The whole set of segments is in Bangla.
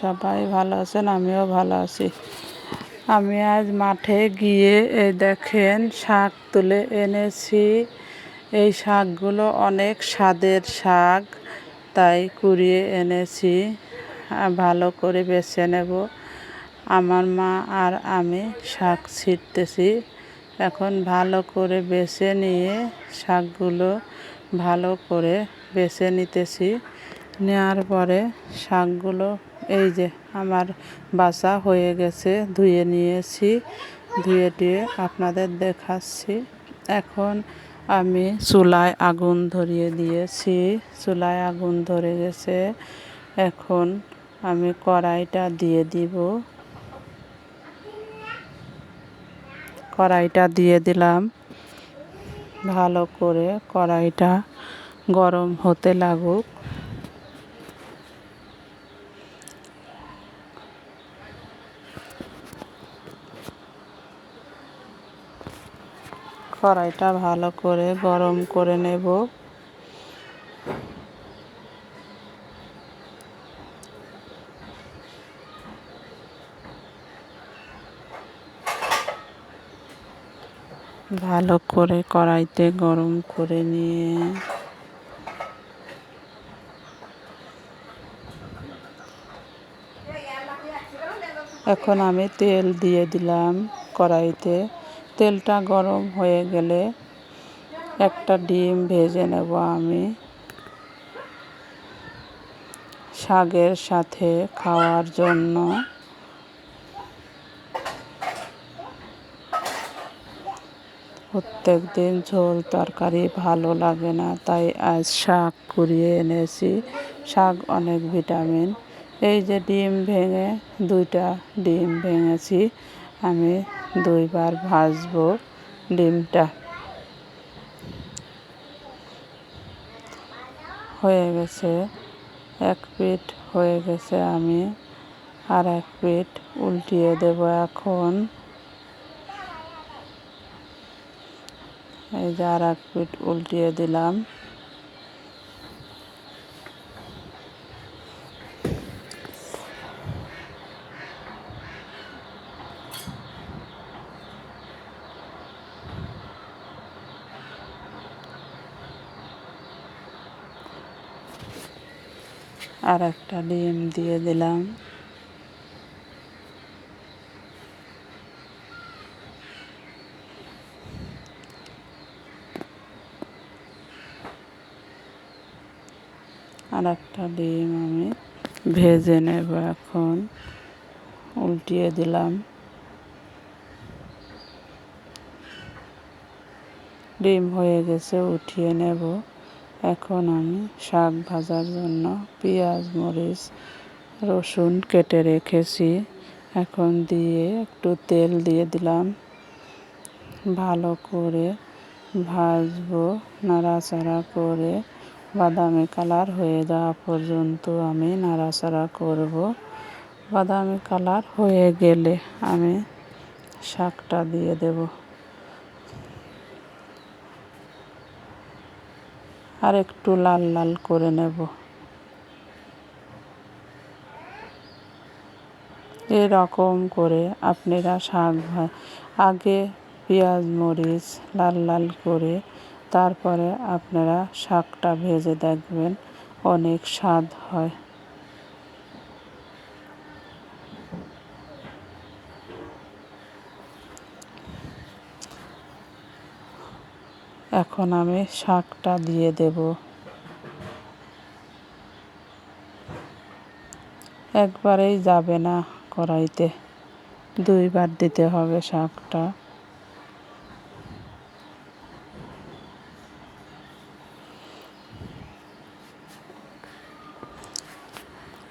সবাই ভালো আছেন, আমিও ভালো আছি। আমি আজ মাঠে গিয়ে এই দেখেন শাক তুলে এনেছি। এই শাকগুলো অনেক স্বাদের শাক, তাই কুড়িয়ে এনেছি। ভালো করে বেছে নেব। আমার মা আর আমি শাক ছিটতেছি। এখন ভালো করে বেছে নিয়ে শাকগুলো ভালো করে বেছে নিতেছি। নেওয়ার পরে শাকগুলো এই যে আমার বাসা হয়ে গেছে, ধুয়ে নিয়েছি, ধুয়ে দিয়ে আপনাদের দেখাচ্ছি। এখন আমি চুলায় আগুন ধরিয়ে দিয়েছি, চুলায় আগুন ধরে গেছে। এখন আমি কড়াইটা দিয়ে দিব। কড়াইটা দিয়ে দিলাম। ভালো করে কড়াইটা গরম হতে লাগুক। কড়াইটা ভালো করে গরম করে নেব। ভালো করে কড়াইতে গরম করে নিয়ে এখন আমি তেল দিয়ে দিলাম কড়াইতে। তেলটা গরম হয়ে গেলে একটা ডিম ভেজে নেব আমি। শাকের সাথে খাওয়ার জন্য। প্রত্যেক দিন ঝোল তরকারি ভালো লাগে না, তাই আজ শাক কুড়িয়ে এনেছি। শাক অনেক ভিটামিন। এই যে ডিম ভেঙে, দুইটা ডিম ভেঙেছি। আমি দুইবার ভাজবো ডিমটা। হয়ে গেছে, এক পিঠ হয়ে গেছে আমি, আর এক পিঠ উল্টিয়ে দেব এখন। এই যে আর এক পিঠ উল্টিয়ে দিলাম। আর একটা ডিম দিয়ে দিলাম। আর একটা ডিম আমি ভেজে নেব এখন। উল্টিয়ে দিলাম। ডিম হয়ে গেছে, উঠিয়ে নেব। এখন আমি শাক ভাজার জন্য পেঁয়াজ, মরিচ, রসুন কেটে রেখেছি। এখন দিয়ে একটু তেল দিয়ে দিলাম। ভালো করে ভাজবো, নাড়াচাড়া করে। বাদামি কালার হয়ে যাওয়া পর্যন্ত আমি নাড়াচাড়া করব। বাদামি কালার হয়ে গেলে আমি শাকটা দিয়ে দেব। আর একটু লাল লাল করে নেব। এরকম করে আপনারা শাক আগে পেঁয়াজ, মরিচ লাল লাল করে তারপরে আপনারা শাকটা ভেজে দেখবেন অনেক স্বাদ হয়। এখন আমি শাকটা দিয়ে দেব। একবারেই যাবে না কড়াইতে। দুইবার দিতে হবে শাকটা।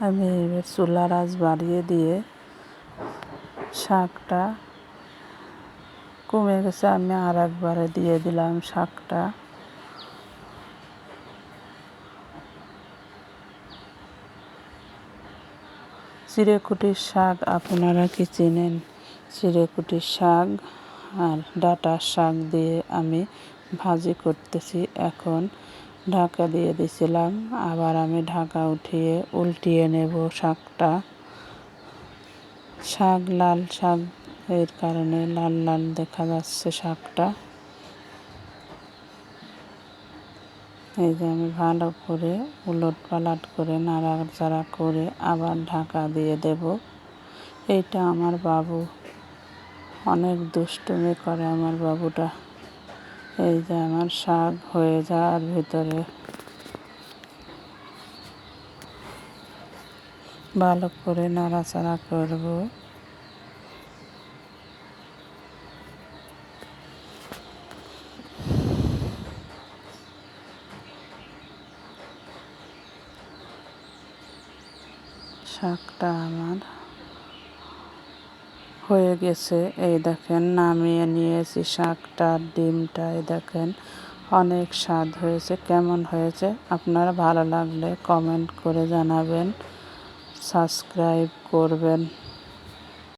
আমি এবার চুলার আঁচ বাড়িয়ে দিয়ে শাকটা কমে গেছে, আমি আর একবারে দিয়ে দিলাম শাকটা। চিড়েকুটির শাক আপনারা কি চেনেন? চিড়েকুটির শাক আর ডাঁটার শাক দিয়ে আমি ভাজি করতেছি। এখন ঢাকা দিয়ে দিছিলাম, আবার আমি ঢাকা উঠিয়ে উল্টিয়ে নেব শাকটা। শাক, লাল শাক এর কারণে লাল লাল দেখা যাচ্ছে শাকটা। এই যে আমি ভালো করে উলট পালট করে নাড়াচাড়া করে আবার ঢাকা দিয়ে দেব। এইটা আমার বাবু। অনেক দুষ্টুমি করে আমার বাবুটা। এই যে আমার শাক হয়ে যাওয়ার ভিতরে। ভালো করে নাড়াচাড়া করব। শাকটা আমার হয়ে গেছে। এই দেখেন, নামিয়ে নিয়েছি শাকটা, ডিমটা, এই দেখেন, অনেক স্বাদ হয়েছে, কেমন হয়েছে? আপনারা ভালো লাগলে কমেন্ট করে জানাবেন, সাবস্ক্রাইব করবেন।